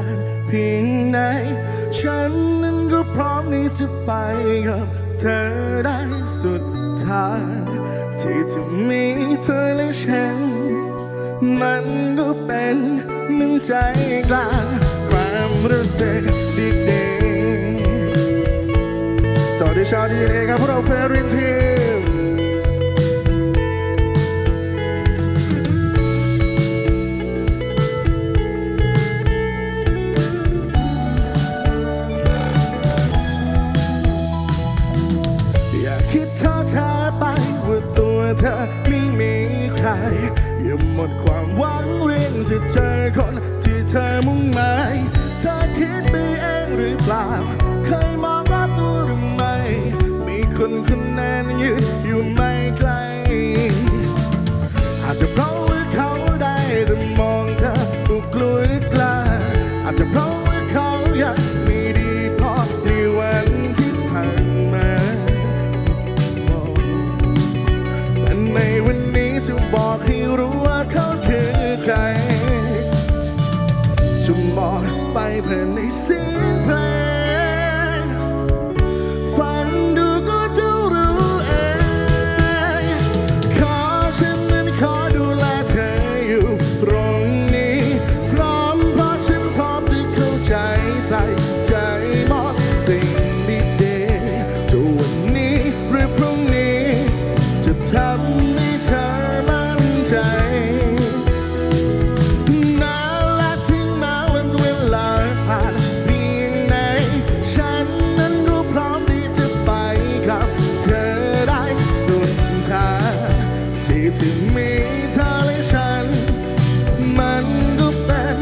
านเพียงไหน ฉันนั้นก็พร้อมที่จะไปกับเธอได้สุดทางที่จะมีเธอและฉัน มันก็เป็นหนึ่งใจกลางความรู้สึกดีๆสวัสดีชาวดีเอครับพวกเราเฟรนที จะเจอคนที่เธอมุ่งหมายเธอคิดไปเองหรือเปล่า เคยมองรอบตัวหรือไม่ มีคนคนนั้นยืนอยู่ เพื่อในเสียงเพลงฟังดูก็จะรู้เองขอฉันนั้นขอดูแลเธออยู่ตรงนี้ พร้อมเพราะฉันพร้อมที่เข้าใจใส่ใจมอบสิ่ง ที่มีเธอและฉัน มันก็เป็น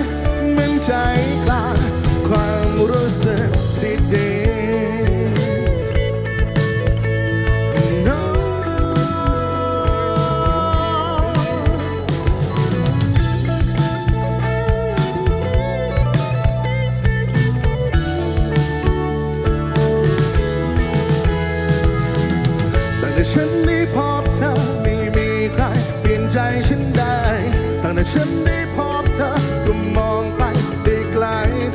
เหมือนใจกลางความรู้สึกดีๆ No ตั้งแต่ฉันได้พบเธอ แต่ฉันได้พบเธอ ก็มองไปได้ไกล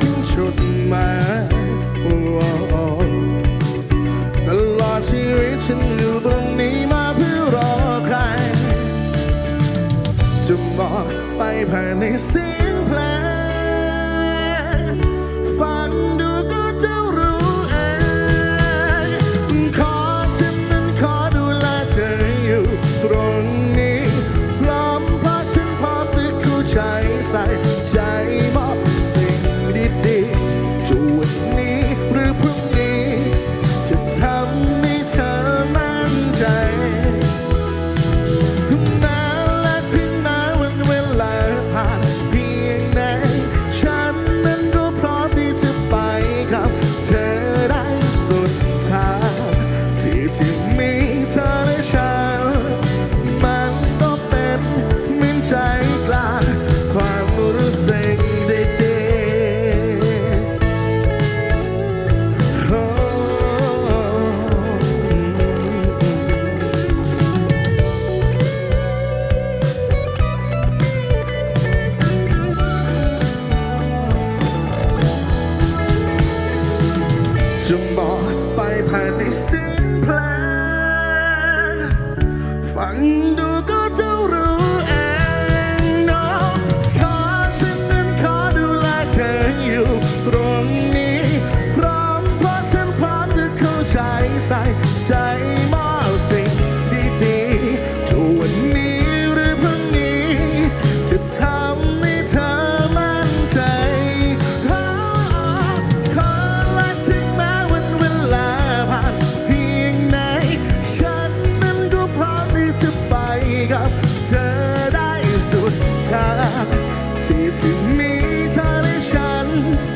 ถึงจุดหมายตลอดชีวิตฉันอยู่ตรงนี้มาเพื่อรอใคร จะมองไปผ่านในเสียงเพลง ที่มีเธอและฉัน มันก็เป็นเหมือนใจกลางความรู้สึกดีๆ Oh จะบอกไปผ่านในเสีย ดูก็จะรู้เองน้องขอฉันนั้นขอดูแลเธออยู่ตรงา